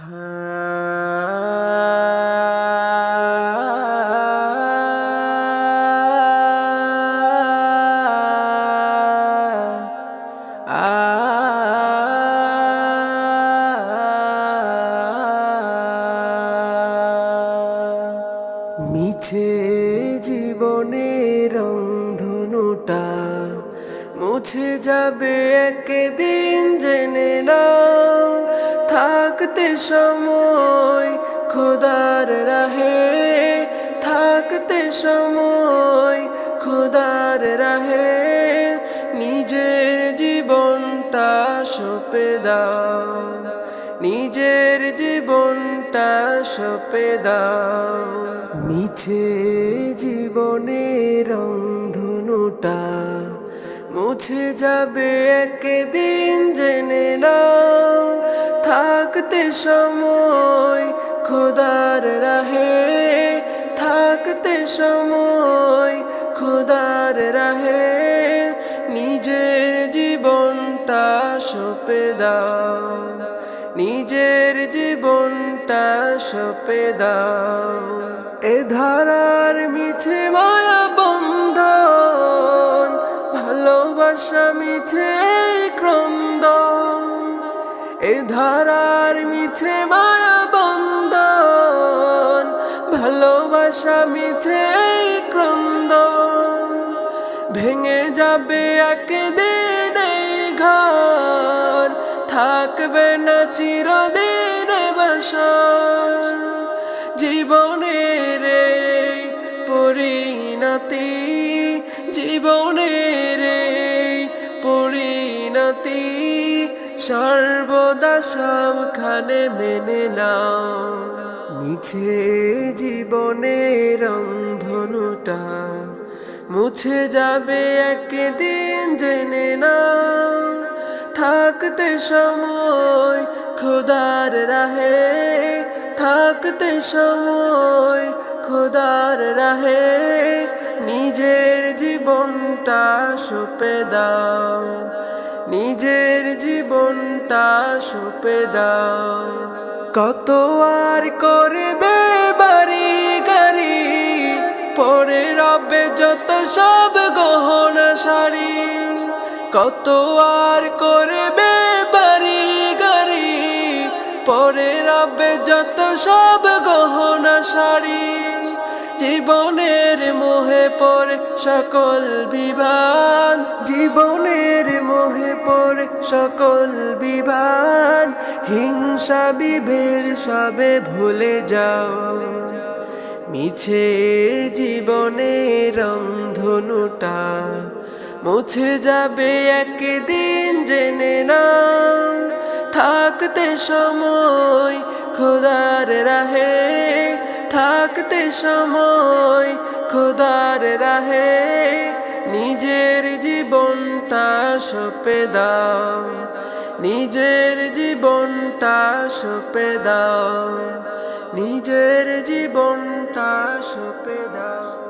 মিছে জীবনের রংধনুটা মুছে যাবে একদিন থাকতে সময়, খোদার রাহে থাকতে সময়, খোদার রাহে নিজের জীবনটা সপে দাও, নিজের জীবনটা সপে দাও। মিছে জীবনের রংধনুটা মুছে যাবে একদিন জেনে নাও, থাকতে সময় খোদার রাহে, থাকতে সময় খোদার রাহে, নিজের জীবনটা সপে দাও, নিজের জীবনটা সপে দাও। এ ধারার মিছে মায়া ভালোবাসা মিছে ক্রন্দন, এ ধারার মিছে মায়া বন্ধন, ভালোবাসা মিছে ক্রন্দন, ভেঙে যাবে একদিন এই ঘর, থাকবে না চিরদিন বাসর। জীবনের পরিণতি, জীবনের সর্বদা সবখানে মেনে নাও। নিচে জীবনের রংধনুটা মুছে যাবে একদিন জেনে নাও। থাকতে সময় খোদার রাহে, থাকতে সময় খোদার রাহে, নিজের জীবনটা সপে দাও। নিজের জীবনটা সপে দাও। কত আর করবে বাড়ি গাড়ি, পরে রবে যত সব গহনা শাড়ি। কত আর করবে বাড়ি গাড়ি, পরে রবে যত সব গহনা শাড়ি। জীবনের মোহে পড়ে সকল বিভান জীবনের মোহে পড়ে সকল বিভান হিংসা বিভেদ সবে ভুলে যাও। মিছে জীবনের রংধনুটা মুছে যাবে একদিন জেনে নাও। থাকতে সময় খোদার রাহে থাকতে সময় খোদার রাহে, নিজের জীবনটা সপে দাও, নিজের জীবনটা সপে দাও, নিজের জীবনটা সপে দাও।